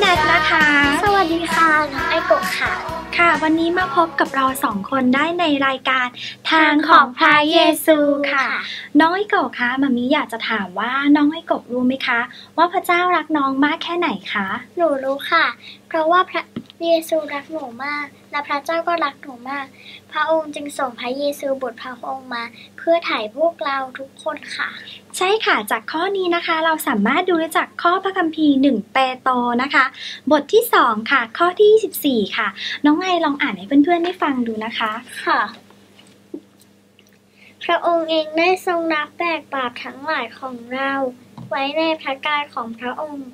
พี่แนทนะคะ สวัสดีค่ะน้องไอโกะค่ะ ค่ะ วันนี้มาพบกับเราสองคนได้ในรายการทางของพระเยซูค่ะ น้องไอโกะคะมามีอยากจะถามว่าน้องไอโกะรู้ไหมคะ ว่าพระเจ้ารักน้องมากแค่ไหนคะ หนูรู้ค่ะ เพราะว่าพระ เยซูรักหนูมาก และพระเจ้าก็รักหนูมาก พระองค์จึงส่งพระเยซูบุตรพระองค์มา เพื่อถ่ายพวกเราทุกคนค่ะ ใช่ค่ะ จากข้อนี้นะคะ เราสามารถดูได้จากข้อพระคัมภีร์1เปโตรนะคะ บทที่2ค่ะ ข้อที่ 24 ค่ะ น้องไอลองอ่านให้เพื่อนๆได้ฟังดูนะคะ ค่ะ พระองค์เองได้ทรงรับแบกบาปทั้งหลายของเรา ไว้ในพระกายของพระองค์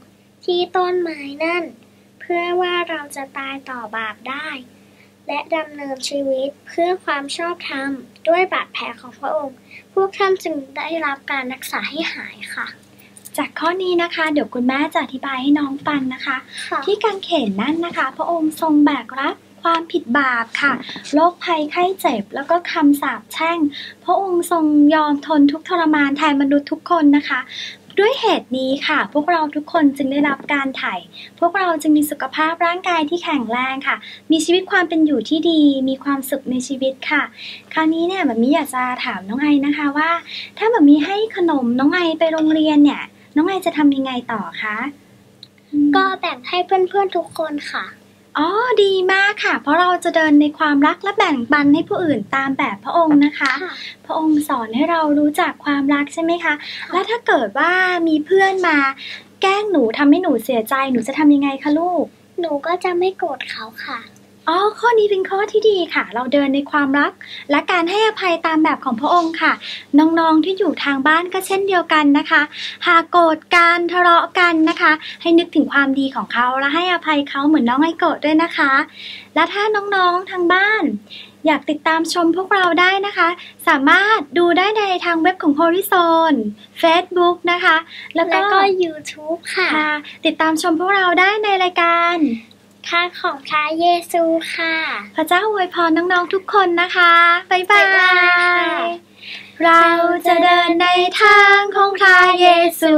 ที่ต้นไม้นั่นเพื่อว่าเราจะตายต่อบาปได้ และดำเนินชีวิตเพื่อความชอบธรรมด้วยบาดแผลของพระองค์ พวกท่านจึงได้รับการรักษาให้หายค่ะจากข้อนี้นะคะ เดี๋ยวคุณแม่จะอธิบายให้น้องฟังนะคะค่ะที่กางเขนนั่นนะคะ พระองค์ทรงแบกรับความผิดบาปค่ะโรคภัยไข้เจ็บ แล้วก็คำสาปแช่ง พระองค์ทรงยอมทนทุกข์ทรมานแทนมนุษย์ทุกคนนะคะ ด้วยเหตุนี้ค่ะ พวกเราทุกคนจึงได้รับการถ่ายพวกเราจึงมีสุขภาพร่างกายที่แข็งแรงค่ะ มีชีวิตความเป็นอยู่ที่ดี มีความสุขในชีวิตค่ะ คราวนี้เนี่ยแบบนี้อยากจะถามน้องไอนะคะว่า ถ้าแบบมีให้ขนมน้องไอไปโรงเรียนเนี่ย น้องไอจะทำยังไงต่อคะก็แบ่งให้เพื่อนๆทุกคนค่ะ อ๋อ ดีมากค่ะ เพราะเราจะเดินในความรักและแบ่งปันให้ผู้อื่นตามแบบพระองค์นะคะ พระองค์สอนให้เรารู้จักความรักใช่ไหมคะ แล้วถ้าเกิดว่ามีเพื่อนมา แกล้งหนูทำให้หนูเสียใจ หนูจะทำยังไงคะลูก หนูก็จะไม่โกรธเขาค่ะ อ๋อ ข้อนี้เป็นข้อที่ดีค่ะ เราเดินในความรัก และการให้อภัยตามแบบของพระองค์ค่ะ น้องๆที่อยู่ทางบ้านก็เช่นเดียวกันนะคะ หากโกรธกันทะเลาะกันนะคะ ให้นึกถึงความดีของเขาและให้อภัยเขาเหมือนน้องไอโกะด้วยนะคะ และถ้าน้องๆทางบ้าน อยากติดตามชมพวกเราได้นะคะ สามารถดูได้ในทางเว็บของ Horizon Facebook นะคะ แล้วแล้วก็ก็ YouTube ค่ะค่ะ ติดตามชมพวกเราได้ในรายการ ทางของพระเยซูค่ะ พระเจ้าอวยพรน้องๆทุกคนนะคะ บ๊ายบาบ๊ายบายยเราจะเดินในทางของพระเยซู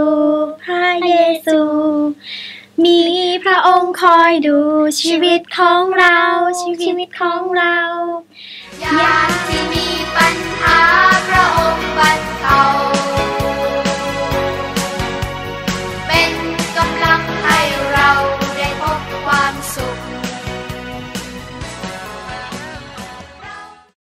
พระเยซู มีพระองค์คอยดูชีวิตของเรา ชีวิตของเรายามที่มีปัญหาพระองค์บรรเทา